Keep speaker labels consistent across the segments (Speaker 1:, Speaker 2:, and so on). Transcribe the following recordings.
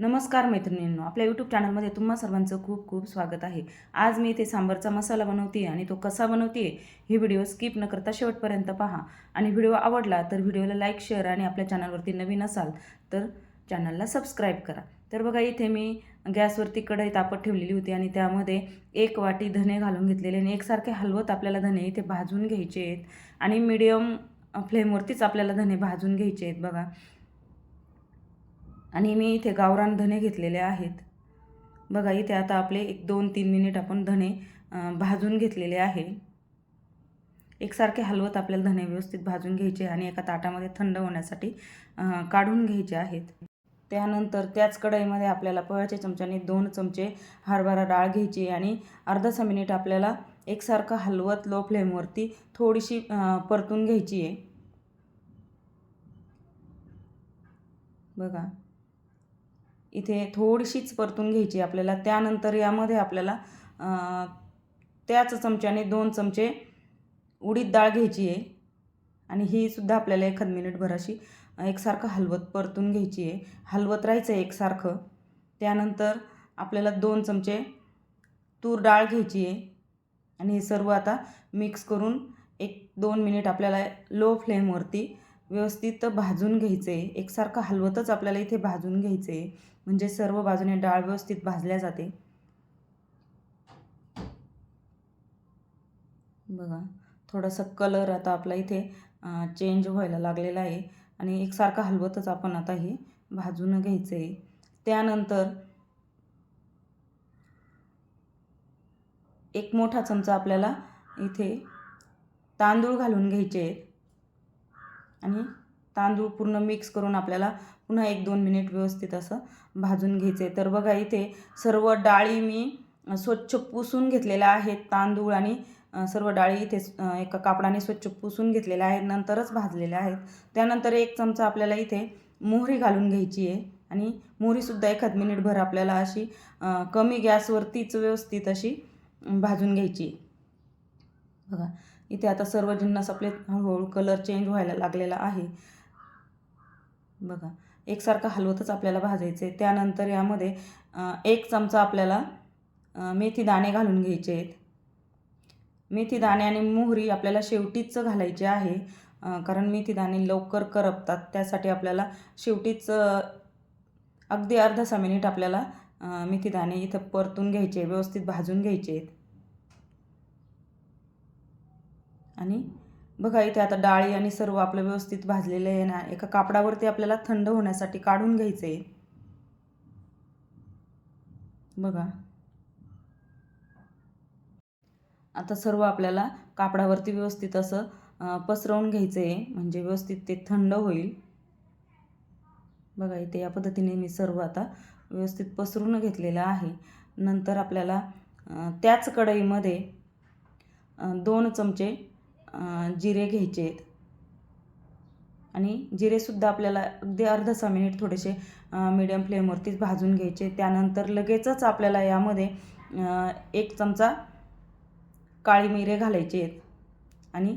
Speaker 1: नमस्कार मैत्रिणींनो आपल्या यूट्यूब चॅनलमध्ये तुम्हा सर्वांचं खूप खूप स्वागत आहे. आज मी इथे सांबारचा मसाला बनवते आणि तो कसा बनवते ही व्हिडिओ स्किप न करता शेवटपर्यंत पहा. आणि व्हिडिओ आवडला तर व्हिडिओला लाईक शेअर आणि आपल्या चॅनलवरती नवीन असाल तर चॅनलला सबस्क्राईब करा. तर बघा इथे मी गॅसवरती कढई तापत ठेवलेली होती आणि त्यामध्ये एक वाटी धने घालून घेतलेले आणि एकसारखे हलवत आपल्याला धने इथे भाजून घ्यायचे आहेत. आणि मीडियम फ्लेमवरतीच आपल्याला धने भाजून घ्यायचे आहेत बघा. आणि मी इथे गावरान धने घेतलेले आहेत. बघा इथे आता आपले एक दोन तीन मिनिट आपण धने भाजून घेतलेले आहे. एकसारखे हलवत आपल्याला धने व्यवस्थित भाजून घ्यायचे आणि एका ताटामध्ये थंड होण्यासाठी काढून घ्यायचे आहेत. त्यानंतर त्याच कढईमध्ये आपल्याला पोह्याच्या चमच्याने दोन चमचे हरभरा डाळ घ्यायची आणि अर्धासा मिनिट आपल्याला एकसारखं हलवत लो फ्लेमवरती थोडीशी परतून घ्यायची आहे. बघा इथे थोडीशीच परतून घ्यायची आपल्याला. त्यानंतर यामध्ये आपल्याला त्याच चमच्याने दोन चमचे उडीद डाळ घ्यायची आहे. आणि ही सुद्धा आपल्याला एखाद मिनिटभर अशी एकसारखं हलवत परतून घ्यायची आहे. हलवत राहायचं आहे एकसारखं. त्यानंतर आपल्याला दोन चमचे तूर डाळ घ्यायची आहे. आणि हे सर्व आता मिक्स करून एक दोन मिनिट आपल्याला लो फ्लेमवरती व्यवस्थित भाजून घ्यायचे. एकसारखं हलवतच आपल्याला इथे भाजून घ्यायचे. म्हणजे सर्व बाजूने डाळ व्यवस्थित भाजल्या जाते. बघा थोडासा कलर आता आपला इथे चेंज व्हायला लागलेला आहे. आणि एकसारखं हलवतच आपण आता हे भाजून घ्यायचं. आहे त्यानंतर एक मोठा चमचा आपल्याला इथे तांदूळ घालून घ्यायचे. आहेत आणि तांदूळ पूर्ण मिक्स करून आपल्याला पुन्हा एक दोन मिनिट व्यवस्थित असं भाजून घ्यायचं आहे तर बघा इथे सर्व डाळी मी स्वच्छ पुसून घेतलेल्या आहेत तांदूळ आणि सर्व डाळी इथे एका कापडाने स्वच्छ पुसून घेतलेल्या आहेत नंतरच भाजलेल्या आहेत त्यानंतर एक चमचा आपल्याला इथे मोहरी घालून घ्यायची आहे आणि मोहरीसुद्धा एखाद मिनिटभर आपल्याला अशी कमी गॅसवरतीच व्यवस्थित अशी भाजून घ्यायची आहे. बघा इथे आता सर्व जिन्नस आपले हळूहळू कलर चेंज व्हायला लागलेला आहे. बघा एकसारखं हलवतच आपल्याला भाजायचं आहे त्यानंतर यामध्ये एक चमचा आपल्याला मेथी दाणे घालून घ्यायचे आहेत. मेथी दाणे आणि मोहरी आपल्याला शेवटीच घालायचे आहे कारण मेथी दाणे लवकर करपतात. त्यासाठी आपल्याला शेवटीच अगदी अर्धसा मिनिट आपल्याला मेथी दाणे इथं परतून घ्यायचे व्यवस्थित भाजून घ्यायचे आहेत. आणि बघा इथे आता डाळी आणि सर्व आपलं व्यवस्थित भाजलेलं आहे ना एका कापडावरती आपल्याला थंड होण्यासाठी काढून घ्यायचं आहे बघा. आता सर्व आपल्याला कापडावरती व्यवस्थित असं पसरवून घ्यायचं आहे म्हणजे व्यवस्थित ते थंड होईल. बघा इथे या पद्धतीने मी सर्व आता व्यवस्थित पसरून घेतलेलं आहे. नंतर आपल्याला त्याच कढईमध्ये दोन चमचे जिरे घ्यायचे आहेत आणि जिरेसुद्धा आपल्याला अगदी अर्धासा मिनिट थोडेसे मीडियम फ्लेमवरतीच भाजून घ्यायचे. त्यानंतर लगेचच आपल्याला यामध्ये एक चमचा काळी मिरे घालायचे. आहेत आणि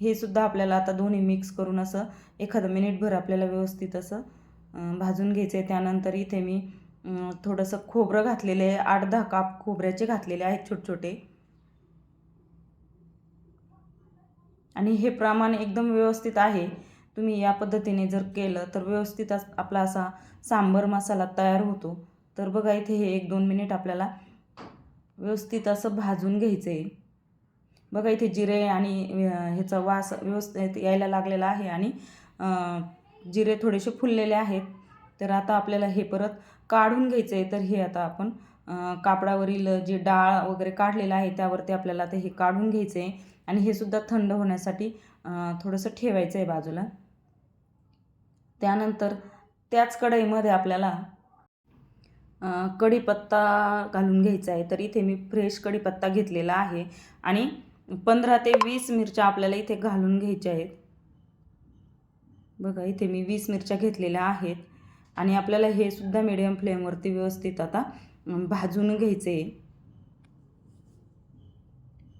Speaker 1: हे सुद्धा आपल्याला आता दोन्ही मिक्स करून असं एखादं मिनिटभर आपल्याला व्यवस्थित असं भाजून घ्यायचं आहे त्यानंतर इथे मी थोडंसं खोबरं घातलेलं आहे. आठ दहा काप खोबऱ्याचे घातलेले आहेत छोटे छोटे आणि हे प्रमाण एकदम व्यवस्थित आहे. तुम्ही या पद्धतीने जर केलं तर व्यवस्थित आपला असा सांबर मसाला तयार होतो. तर बघा इथे हे एक दोन मिनिट आपल्याला व्यवस्थित असं भाजून घ्यायचं आहे बघा इथे जिरे आणि ह्याचा वास व्यवस्थित यायला लागलेला आहे आणि जिरे थोडेसे फुललेले आहेत. तर आता आपल्याला हे परत काढून घ्यायचं आहे तर हे आता आपण कापडावरील जे डाळ वगैरे काढलेलं आहे त्यावरती आपल्याला आता हे काढून घ्यायचं आहे आणि हे सुद्धा थंड होण्यासाठी थोडंसं ठेवायचं आहे बाजूला. त्यानंतर त्याच कढईमध्ये आपल्याला कढीपत्ता घालून घ्यायचा आहे. तर इथे मी फ्रेश कढीपत्ता घेतलेला आहे आणि पंधरा ते वीस मिरच्या आपल्याला इथे घालून घ्यायच्या आहेत. बघा इथे मी वीस मिरच्या घेतलेल्या आहेत. आणि आपल्याला हे सुद्धा मिडियम फ्लेमवरती व्यवस्थित आता भाजून घ्यायचे आहे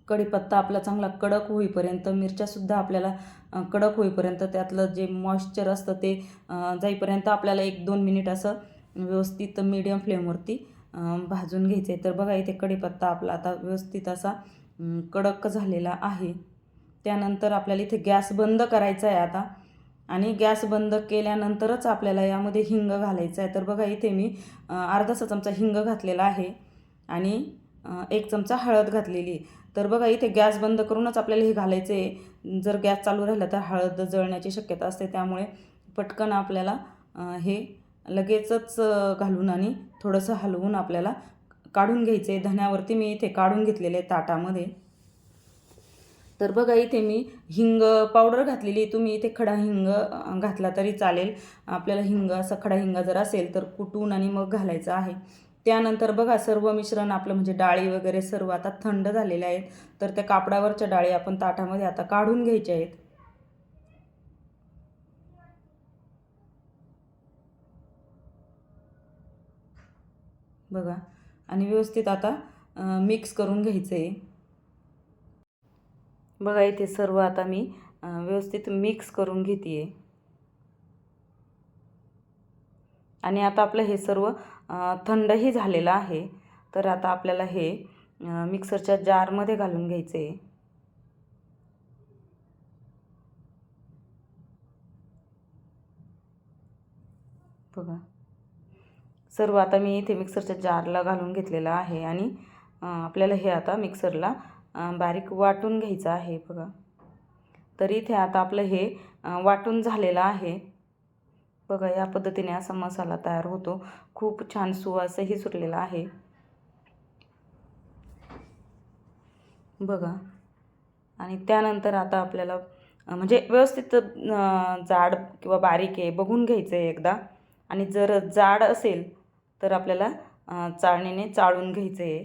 Speaker 1: कढीपत्ता आपला चांगला कडक होईपर्यंत मिरच्यासुद्धा आपल्याला कडक होईपर्यंत त्यातलं जे मॉइश्चर असतं ते जाईपर्यंत आपल्याला एक दोन मिनिट असं व्यवस्थित मीडियम फ्लेमवरती भाजून घ्यायचं आहे तर बघा इथे कढीपत्ता आपला आता व्यवस्थित असा कडक झालेला आहे. त्यानंतर आपल्याला इथे गॅस बंद करायचा आहे आता. आणि गॅस बंद केल्यानंतरच आपल्याला यामध्ये हिंग घालायचं आहे तर बघा इथे मी अर्धा अर्धासा चमचा हिंग घातलेला आहे. आणि एक चमचा हळद घातलेली. तर बघा इथे गॅस बंद करूनच आपल्याला हे घालायचं आहे जर गॅस चालू राहिला तर हळद जळण्याची शक्यता असते. त्यामुळे पटकन आपल्याला हे लगेचच घालून आणि थोडंसं हलवून आपल्याला काढून घ्यायचं आहे धण्यावरती मी इथे काढून घेतलेले ताटामध्ये. तर बघा इथे मी हिंग पावडर घातलेली. तुम्ही इथे खडा हिंग घातला तरी चालेल. आपल्याला हिंग असा खडा हिंग जर असेल तर कुटून आणि मग घालायचं आहे. त्यानंतर बघा सर्व मिश्रण आपलं म्हणजे डाळी वगैरे सर्व आता थंड झालेले आहेत. तर त्या कापडावरच्या डाळी आपण ताटामध्ये आता काढून घ्यायच्या आहेत. बघा आणि व्यवस्थित आता मिक्स करून घ्यायचं आहे बघा इथे सर्व आता मी व्यवस्थित मिक्स करून घेते आहे आणि आता आपलं हे सर्व थंडही झालेलं आहे. तर आता आपल्याला हे मिक्सरच्या जारमध्ये घालून घ्यायचं. आहे बघा. सर्व आता मी इथे मिक्सरच्या जारला घालून घेतलेला आहे आणि आपल्याला हे आता मिक्सरला बारीक वाटून घ्यायचं आहे. बघा. तर इथे आता आपलं हे वाटून झालेलं आहे. बघा या पद्धतीने असा मसाला तयार होतो. खूप छान सुवासही सुटलेला आहे. बघा. आणि त्यानंतर आता आपल्याला म्हणजे व्यवस्थित जाड किंवा बारीक आहे बघून घ्यायचं आहे एकदा. आणि जर जाड असेल तर आपल्याला चाळणीने चाळून घ्यायचं आहे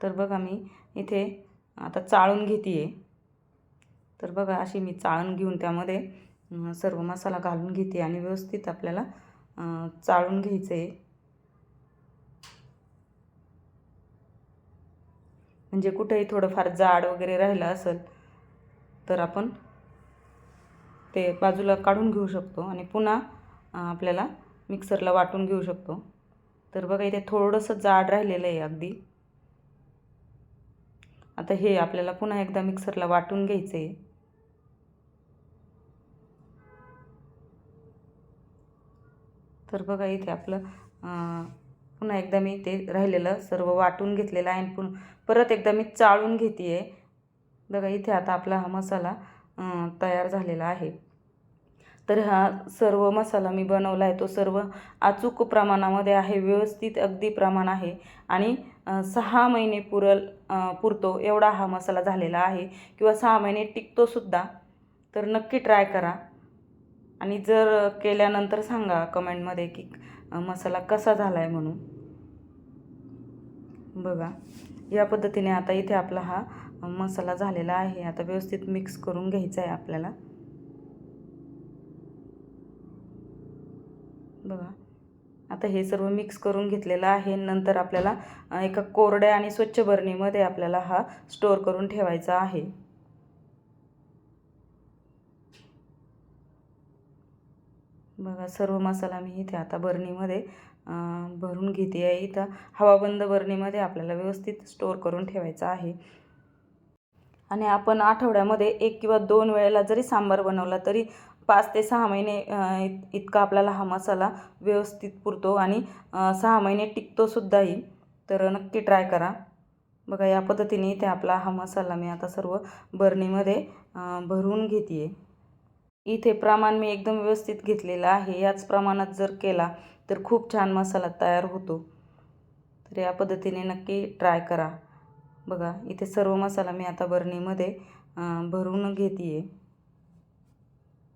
Speaker 1: तर बघा मी इथे आता चाळून घेते आहे तर बघा अशी मी चाळून घेऊन त्यामध्ये सर्व मसाला घालून घेते आणि व्यवस्थित आपल्याला चाळून घ्यायचं आहे म्हणजे कुठेही थोडंफार जाड वगैरे राहिलं असेल तर आपण ते बाजूला काढून घेऊ शकतो आणि पुन्हा आपल्याला मिक्सरला वाटून घेऊ शकतो. तर बघा इथे थोडंसं जाड राहिलेलं आहे अगदी. आता हे आपल्याला पुन्हा एकदा मिक्सरला वाटून घ्यायचं आहे तर बघा इथे आपलं पुन्हा एकदा मी ते राहिलेलं सर्व वाटून घेतलेलं आहे आणि पुन परत एकदा मी चाळून घेते आहे बघा इथे आता आपला हा मसाला तयार झालेला आहे. तर हा सर्व मसाला मी बनवला आहे. तो सर्व अचूक प्रमाणामध्ये आहे व्यवस्थित अगदी प्रमाण आहे. आणि सहा महिने पुरल पुरतो एवढा हा मसाला झालेला आहे. किंवा सहा महिने टिकतोसुद्धा तर नक्की ट्राय करा. आणि जर केल्यानंतर सांगा कमेंटमध्ये की मसाला कसा झाला आहे म्हणून. बघा या पद्धतीने आता इथे आपला हा मसाला झालेला आहे. आता व्यवस्थित मिक्स करून घ्यायचा आहे आपल्याला. बघा आता हे सर्व मिक्स करून घेतलेलं आहे. नंतर आपल्याला एका कोरड्या आणि स्वच्छ बरणीमध्ये आपल्याला हा स्टोअर करून ठेवायचा आहे. बघा सर्व मसाला मी इथे आता बरणीमध्ये भरून घेते आहे. इथं हवाबंद बरणीमध्ये आपल्याला व्यवस्थित स्टोअर करून ठेवायचा आहे. आणि आपण आठवड्यामध्ये एक किंवा दोन वेळेला जरी सांबार बनवला तरी पाच ते सहा महिने इतका आपल्याला हा मसाला व्यवस्थित पुरतो आणि सहा महिने टिकतोसुद्धाही तर नक्की ट्राय करा. बघा या पद्धतीने इथे आपला हा मसाला मी आता सर्व बरणीमध्ये भरून घेते आहे इथे प्रमाण मी एकदम व्यवस्थित घेतलेलं आहे. याच प्रमाणात जर केला तर खूप छान मसाला तयार होतो. तर या पद्धतीने नक्की ट्राय करा. बघा इथे सर्व मसाला मी आता बरणीमध्ये भरून घेते आहे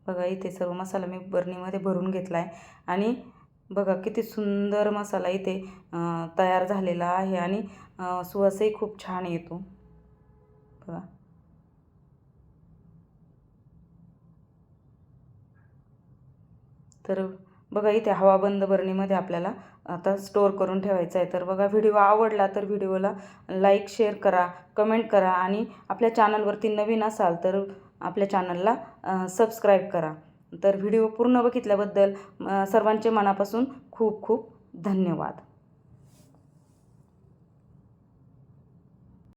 Speaker 1: बघा इथे सर्व मसाला मी बरणीमध्ये भरून घेतला आहे आणि बघा किती सुंदर मसाला इथे तयार झालेला आहे आणि सुवासही खूप छान येतो. बघा. तर बघा इथे हवाबंद बरणीमध्ये आपल्याला आता स्टोअर करून ठेवायचं आहे. तर बघा व्हिडिओ आवडला तर व्हिडिओला लाईक शेअर करा कमेंट करा आणि आपल्या चॅनलवरती नवीन असाल तर आपल्या चॅनलला सबस्क्राईब करा. तर व्हिडिओ पूर्ण बघितल्याबद्दल सर्वांचे मनापासून खूप खूप धन्यवाद.